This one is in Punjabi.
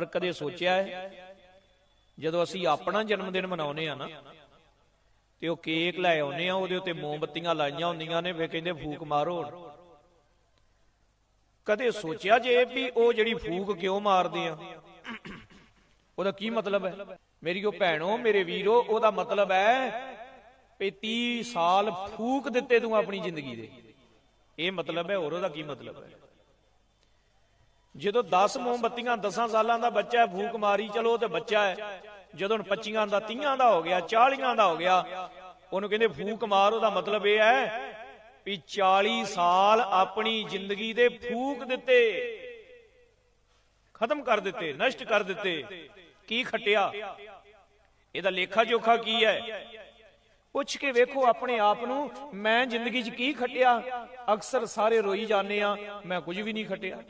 ਪਰ ਕਦੇ ਸੋਚਿਆ ਹੈ? ਜਦੋਂ ਅਸੀਂ ਆਪਣਾ ਜਨਮ ਦਿਨ ਮਨਾਉਨੇ ਆ ਨਾ, ਤੇ ਉਹ ਕੇਕ ਲੈ ਆਉਨੇ ਆ ਉਹਦੇ ਉੱਤੇ ਮੋਮਬੱਤੀਆਂ ਲਾਈਆਂ ਹੁੰਦੀਆਂ ਨੇ ਫੇ ਕਹਿੰਦੇ, ਫੂਕ ਮਾਰੋ ਕਦੇ ਸੋਚਿਆ ਜੇ ਵੀ ਉਹ ਜਿਹੜੀ ਫੂਕ ਕਿਉਂ ਮਾਰਦੇ ਆ? ਉਹਦਾ ਕੀ ਮਤਲਬ ਹੈ? ਮੇਰੀ ਉਹ ਭੈਣੋ, ਮੇਰੇ ਵੀਰੋ, ਉਹਦਾ ਮਤਲਬ ਹੈ ਵੀ 30 ਸਾਲ ਫੂਕ ਦਿੱਤੇ ਤੂੰ ਆਪਣੀ ਜ਼ਿੰਦਗੀ ਦੇ। ਇਹ ਮਤਲਬ ਹੈ, ਹੋਰ ਉਹਦਾ ਕੀ ਮਤਲਬ ਹੈ? ਜਦੋਂ 10 ਮੋਮਬੱਤੀਆਂ 10 ਸਾਲਾਂ ਦਾ ਬੱਚਾ ਹੈ, ਫੂਕ ਮਾਰੀ, ਚਲੋ ਉਹ ਤੇ ਬੱਚਾ ਹੈ। ਜਦੋਂ ਹੁਣ 25 ਦਾ 30 ਦਾ ਹੋ ਗਿਆ 40 ਦਾ ਹੋ ਗਿਆ, ਉਹਨੂੰ ਕਹਿੰਦੇ ਫੂਕ ਮਾਰ, ਉਹਦਾ ਮਤਲਬ ਇਹ ਹੈ ਵੀ 40 ਸਾਲ ਆਪਣੀ ਜ਼ਿੰਦਗੀ ਦੇ ਫੂਕ ਦਿੱਤੇ, ਖਤਮ ਕਰ ਦਿੱਤੇ, ਨਸ਼ਟ ਕਰ ਦਿੱਤੇ। ਕੀ ਖਟਿਆ? ਇਹਦਾ ਲੇਖਾ ਜੋਖਾ ਕੀ ਹੈ? ਪੁੱਛ ਕੇ ਵੇਖੋ ਆਪਣੇ ਆਪ ਨੂੰ, ਮੈਂ ਜ਼ਿੰਦਗੀ 'ਚ ਕੀ ਖਟਿਆ? ਅਕਸਰ ਸਾਰੇ ਰੋਈ ਜਾਂਦੇ ਆ, ਮੈਂ ਕੁਝ ਵੀ ਨਹੀਂ ਖਟਿਆ।